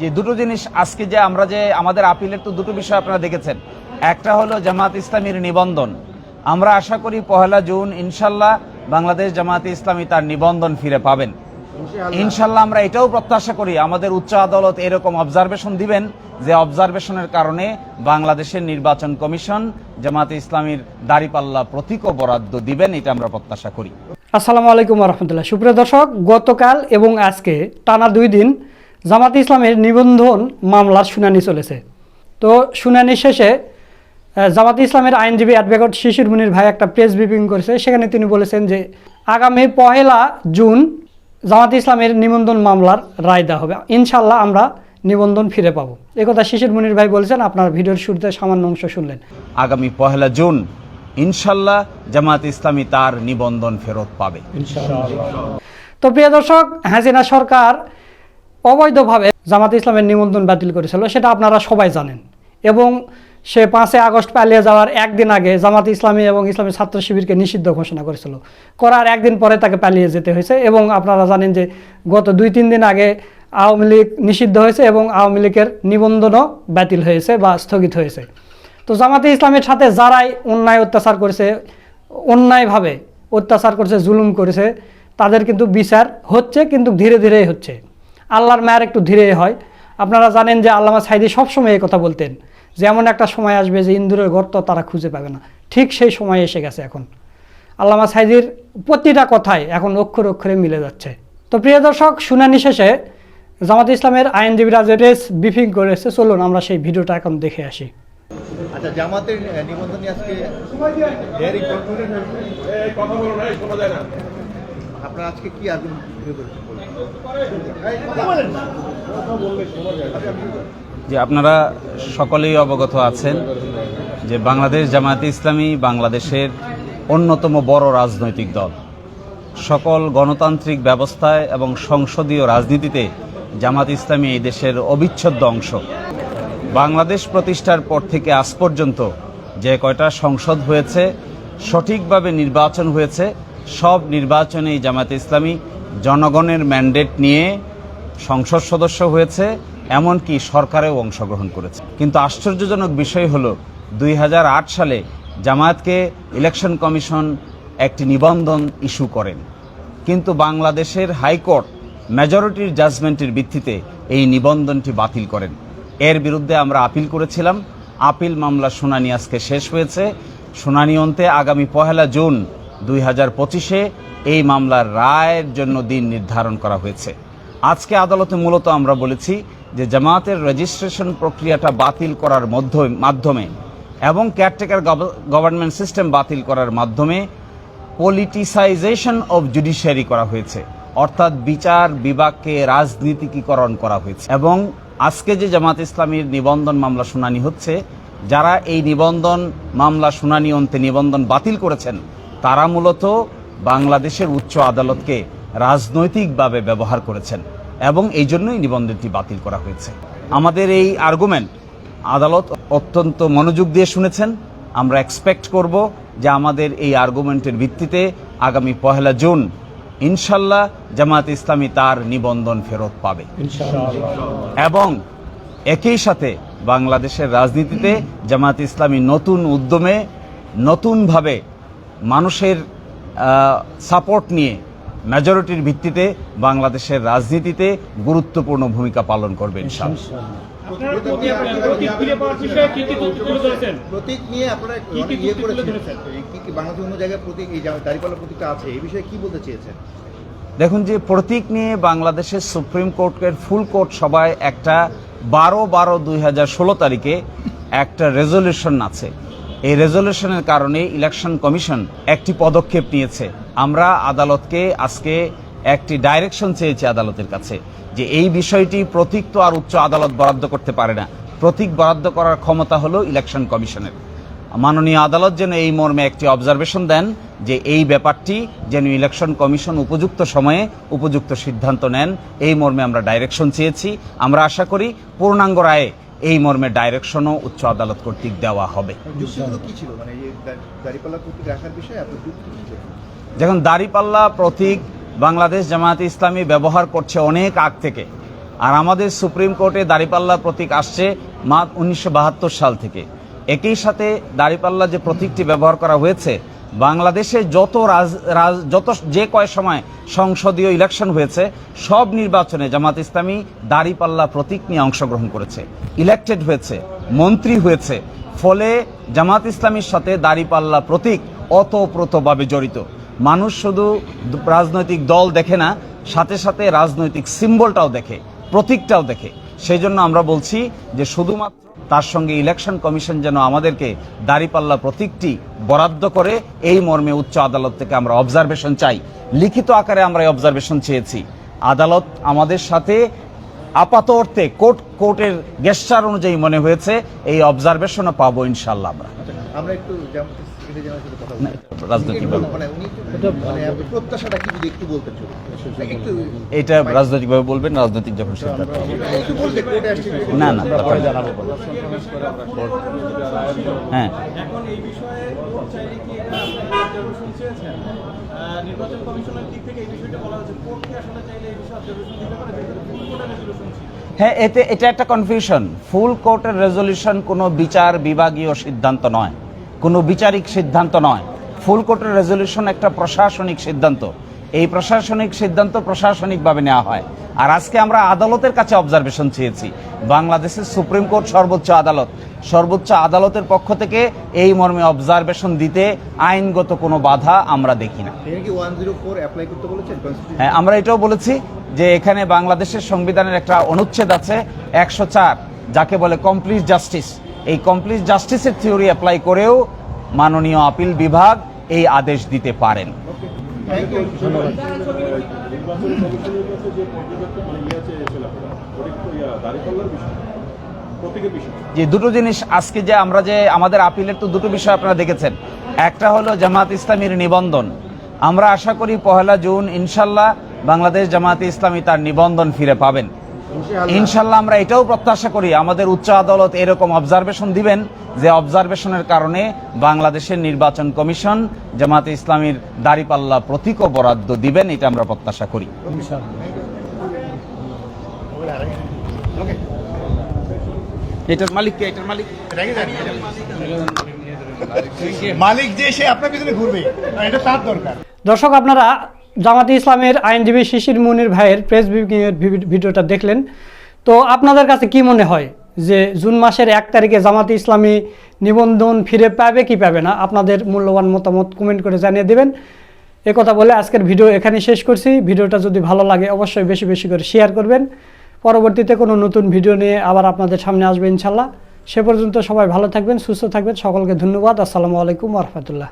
যে দুটো জিনিস আজকে যে আমরা যে আমাদের আপিলের তো দুটো বিষয় আপনারা দেখেছেন। একটা হলো জামাত ইসলামীর নিবন্ধন। আমরা আশা করি পহেলা জুন ইনশাল্লাহ বাংলাদেশ জামাত ইসলামী তার নিবন্ধন ফিরে পাবেন। ইনশাল্লাহ আমরা এটাও প্রত্যাশা করি আমাদের উচ্চ আদালত এরকম অবজারভেশন দিবেন যে অবজারভেশনের কারণে বাংলাদেশের নির্বাচন কমিশন জামাতে ইসলামীর দাড়িপাল্লা প্রতীকও বরাদ্দ দিবেন এটা আমরা প্রত্যাশা করি। আসসালামু আলাইকুম রহমতুল্লাহ। সুপ্রিয় দর্শক গতকাল এবং আজকে টানা দুই দিন জামাত ইসলামের নিবন্ধন মামলার শুনানি চলেছে। তো শুনানি শেষে জামাত ইসলামের আইনজীবী অ্যাডভোকেট শিশির মুনির ভাই একটা প্রেস ব্রিফিং করেছে। সেখানে তিনি বলেছেন যে আগামী পহেলা জুন জামাত ইসলামের নিবন্ধন মামলার রায় দেওয়া হবে। ইনশাল্লাহ আমরা নিবন্ধন ফিরে পাবো। একথা শিশির মুনির ভাই বলেছেন আপনার ভিডিওর শুরুতে সামান্য অংশ শুনলেন। আগামী পহেলা জুন ইনশাল্লাহ জামাত ইসলামী তার নিবন্ধন ফেরত পাবে। তো প্রিয় দর্শক হাসিনা সরকার অবৈধভাবে জামাত ইসলামের নিবন্ধন বাতিল করেছিল, সেটা আপনারা সবাই জানেন। এবং সে পাঁচই আগস্ট পালিয়ে যাওয়ার একদিন আগে জামাত ইসলামী এবং ইসলামী ছাত্র শিবিরকে নিষিদ্ধ ঘোষণা করেছিল। করার একদিন পরে তাকে পালিয়ে যেতে হয়েছে এবং আপনারা জানেন যে গত দুই তিন দিন আগে আওয়ামী লীগ নিষিদ্ধ হয়েছে এবং আওয়ামী লীগের নিবন্ধনও বাতিল হয়েছে বা স্থগিত হয়েছে। তো জামাতে ইসলামের সাথে যারাই অন্যায় অত্যাচার করেছে, অন্যায়ভাবে অত্যাচার করেছে, জুলুম করেছে, তাদের কিন্তু বিচার হচ্ছে, কিন্তু ধীরে ধীরেই হচ্ছে। আল্লাহর মায়ের একটু ধীরে হয়। আপনারা জানেন যে আল্লামা সাইদি সবসময় এই কথা বলতেন যে এমন একটা সময় আসবে যে ইন্দুরের গর্ত তারা খুঁজে পাবে না। ঠিক সেই সময় এসে গেছে এখন। আল্লামা সাইদির প্রতিটা কথাই এখন অক্ষর অক্ষরে মিলে যাচ্ছে। তো প্রিয় দর্শক শুনানি শেষে জামাত ইসলামের আইনজীবীরা যে রেস ব্রিফিং করেছে চলুন আমরা সেই ভিডিওটা এখন দেখে আসি। আচ্ছা জামাতের নিবন্ধন আজকে আপনারা আজকে কি আর্গুমেন্ট যে আপনারা সকলেই অবগত আছেন যে বাংলাদেশ জামায়াতে ইসলামী বাংলাদেশের অন্যতম বড় রাজনৈতিক দল। সকল গণতান্ত্রিক ব্যবস্থায় এবং সংসদীয় রাজনীতিতে জামাত ইসলামী এই দেশের অবিচ্ছেদ্য অংশ। বাংলাদেশ প্রতিষ্ঠার পর থেকে আজ পর্যন্ত যে কয়টা সংসদ হয়েছে সঠিকভাবে নির্বাচন হয়েছে সব নির্বাচনেই জামাত ইসলামী জনগণের ম্যান্ডেট নিয়ে সংসদ সদস্য হয়েছে, এমনকি সরকারেও অংশগ্রহণ করেছে। কিন্তু আশ্চর্যজনক বিষয় হলো, দুই সালে জামায়াতকে ইলেকশন কমিশন একটি নিবন্ধন ইস্যু করেন। কিন্তু বাংলাদেশের হাইকোর্ট মেজরিটির জাজমেন্টের ভিত্তিতে এই নিবন্ধনটি বাতিল করেন। এর বিরুদ্ধে আমরা আপিল করেছিলাম। আপিল মামলা শুনানি আজকে শেষ হয়েছে। শুনানি অন্তে আগামী পহেলা জুন দুই হাজার পঁচিশে এই মামলার রায়ের জন্য দিন নির্ধারণ করা হয়েছে। আজকে আদালতে মূলত আমরা বলেছি যে জামায়াতের রেজিস্ট্রেশন প্রক্রিয়াটা বাতিল করার মধ্য- মাধ্যমে এবং কেয়ারটেকার গভর্নমেন্ট সিস্টেম বাতিল করার মাধ্যমে পলিটিসাইজেশন অব জুডিশিয়ারি করা হয়েছে। অর্থাৎ বিচার বিভাগকে রাজনীতিকীকরণ করা হয়েছে। এবং আজকে যে জামাত ইসলামীর নিবন্ধন মামলা শুনানি হচ্ছে, যারা এই নিবন্ধন মামলা শুনানি অন্তে নিবন্ধন বাতিল করেছেন তারা মূলত বাংলাদেশের উচ্চ আদালতকে রাজনৈতিকভাবে ব্যবহার করেছেন এবং এই জন্যই নিবন্ধনটি বাতিল করা হয়েছে। আমাদের এই আর্গুমেন্ট আদালত অত্যন্ত মনোযোগ দিয়ে শুনেছেন। আমরা এক্সপেক্ট করব যে আমাদের এই আর্গুমেন্টের ভিত্তিতে আগামী পহেলা জুন ইনশাল্লাহ জামাত ইসলামী তার নিবন্ধন ফেরত পাবে। এবং একই সাথে বাংলাদেশের রাজনীতিতে জামাত ইসলামী নতুন উদ্যমে নতুনভাবে মানুষের সাপোর্ট নিয়ে মেজরিটির ভিত্তিতে বাংলাদেশের রাজনীতিতে গুরুত্বপূর্ণ ভূমিকা পালন করবে ইনশাল্লাহ প্রতীক নিয়ে আপনারা অনেক করেছেন? এই কি কি বাংলাদেশের অন্য জায়গায় প্রতীক এই জামা- দাঁড়িপাল্লা প্রতীকটা আছে এই বিষয়ে কি বলতে চেয়েছেন? দেখুন যে প্রতীক নিয়ে বাংলাদেশের সুপ্রিম কোর্টের ফুল কোর্ট সভায় একটা বারো বারো দুই হাজার ষোলো তারিখে একটা রেজলিউশন আছে। এই রেজলিউশনের কারণে ইলেকশন কমিশন একটি পদক্ষেপ নিয়েছে। আমরা আদালতকে আজকে একটি ডাইরেকশন চেয়েছি আদালতের কাছে যে এই বিষয়টি প্রতীক তো আর উচ্চ আদালত বরাদ্দ করতে পারে না। প্রতীক বরাদ্দ করার ক্ষমতা হলো ইলেকশন কমিশনের। মাননীয় আদালত যেন এই মর্মে একটি অবজারভেশন দেন যে এই ব্যাপারটি যেন ইলেকশন কমিশন উপযুক্ত সময়ে উপযুক্ত সিদ্ধান্ত নেন, এই মর্মে আমরা ডাইরেকশন চেয়েছি। আমরা আশা করি পূর্ণাঙ্গ রায়ে এই মর্মে ডাইরেকশনও উচ্চ আদালত কর্তৃক দেওয়া হবে। ছিল? মানে যখন দাড়িপাল্লা প্রতীক বাংলাদেশ জামায়াতে ইসলামী ব্যবহার করছে অনেক আগ থেকে। আর আমাদের সুপ্রিম কোর্টে দাঁড়িপাল্লা প্রতীক আসছে মা উনিশশো বাহাত্তর সাল থেকে। একই সাথে দাঁড়িপাল্লা যে প্রতীকটি ব্যবহার করা হয়েছে বাংলাদেশে যত রাজ যত যে কয় সময় সংসদীয় ইলেকশন হয়েছে, সব নির্বাচনে জামাত ইসলামী দাঁড়িপাল্লা প্রতীক নিয়ে অংশগ্রহণ করেছে। ইলেকটেড হয়েছে, মন্ত্রী হয়েছে, ফলে জামাত ইসলামীর সাথে দাঁড়িপাল্লা প্রতীক অতপ্রতভাবে জড়িত। মানুষ শুধু রাজনৈতিক দল দেখে না, সাথে সাথে রাজনৈতিক সিম্বলটাও দেখে, প্রতীকটাও দেখে। সেই জন্য আমরা বলছি যে শুধুমাত্র তার সঙ্গে ইলেকশন কমিশন যেন আমাদেরকে দাঁড়িপাল্লা প্রতীকটি বরাদ্দ করে, এই মর্মে উচ্চ আদালত থেকে আমরা অবজারভেশন চাই। লিখিত আকারে আমরা এই অবজারভেশন চেয়েছি। আদালত আমাদের সাথে আপাত অর্থে কোর্ট, কোর্টের গেস্টার অনুযায়ী মনে হয়েছে, এই অবজারভেশনও পাবো ইনশাল্লাহ আমরা। আমরা একটু মানে উনি একটু মানে এটা রাজনৈতিকভাবে বলবেন রাজনৈতিক যখন সিদ্ধান্ত না না হ্যাঁ। এখন এই বিষয়ে কোর্ট চাইলে কি এটা আপনারা অবজারভেশন চেয়েছেন আহ, নির্বাচন কমিশনের দিক থেকে এই বিষয়টা বলা হয়েছে। কোর্ট আসলে চাইলে এই বিষয়ে অবজারভেশন দিতে পারে? যেহেতু ফুল কোর্টের রেজলিউশন হ্যাঁ এতে এটা একটা কনফিউশন ফুল কোর্টের রেজলিউশন কোনো বিচার বিভাগীয় সিদ্ধান্ত নয়। কোনো বিচারিক সিদ্ধান্ত নয়। ফুল কোর্টের রেজলিউশন একটা প্রশাসনিক সিদ্ধান্ত। এই প্রশাসনিক সিদ্ধান্ত প্রশাসনিকভাবে নেওয়া হয়। আর আজকে আমরা আদালতের কাছে অবজারভেশন চেয়েছি। বাংলাদেশের সুপ্রিম কোর্ট সর্বোচ্চ আদালত। সর্বোচ্চ আদালতের পক্ষ থেকে এই মর্মে অবজারভেশন দিতে আইনগত কোনো বাধা আমরা দেখি না? হ্যাঁ আমরা এটাও বলেছি যে এখানে বাংলাদেশের সংবিধানের একটা অনুচ্ছেদ আছে একশো চার যাকে বলে কমপ্লিট জাস্টিস এই কমপ্লিট জাস্টিসের থিওরি অ্যাপ্লাই করেও মাননীয় আপিল বিভাগ এই আদেশ দিতে পারেন। যে দুটো জিনিস আজকে যে আমরা যে আমাদের আপিলের তো দুটো বিষয় আপনারা দেখেছেন। একটা হলো জামাত ইসলামীর নিবন্ধন। আমরা আশা করি পহেলা জুন ইনশাল্লাহ বাংলাদেশ জামাতে ইসলামী তার নিবন্ধন ফিরে পাবেন। ইনশাল্লাহ আমরা এটাও প্রত্যাশা করি আমাদের উচ্চ আদালত এরকম অবজারভেশন দিবেন যে অবজারভেশনের কারণে বাংলাদেশের নির্বাচন কমিশন জামাতে ইসলামীর দাড়িপাল্লা প্রতীকও বরাদ্দ দিবেন এটা আমরা প্রত্যাশা করি। এটার মালিক কে? এটার মালিক? মালিক যে সে আপনার পিছনে ঘুরবে। এটা তার দরকার। দর্শক আপনারা জামাতে ইসলামের আইনজীবী শিশির মুনির ভাইয়ের প্রেস ব্রিফিংয়ের ভিডিওটা দেখলেন। তো আপনাদের কাছে কি মনে হয় যে জুন মাসের এক তারিখে জামাতে ইসলামী নিবন্ধন ফিরে পাবে কি পাবে না? আপনাদের মূল্যবান মতামত কমেন্ট করে জানিয়ে দেবেন। এ কথা বলে আজকের ভিডিও এখানে শেষ করছি। ভিডিওটা যদি ভালো লাগে অবশ্যই বেশি বেশি করে শেয়ার করবেন। পরবর্তীতে কোনো নতুন ভিডিও নিয়ে আবার আপনাদের সামনে আসবে ইনশাল্লাহ। সে পর্যন্ত সবাই ভালো থাকবেন, সুস্থ থাকবেন। সকলকে ধন্যবাদ। আসসালামু আলাইকুম রহমতুল্লাহ।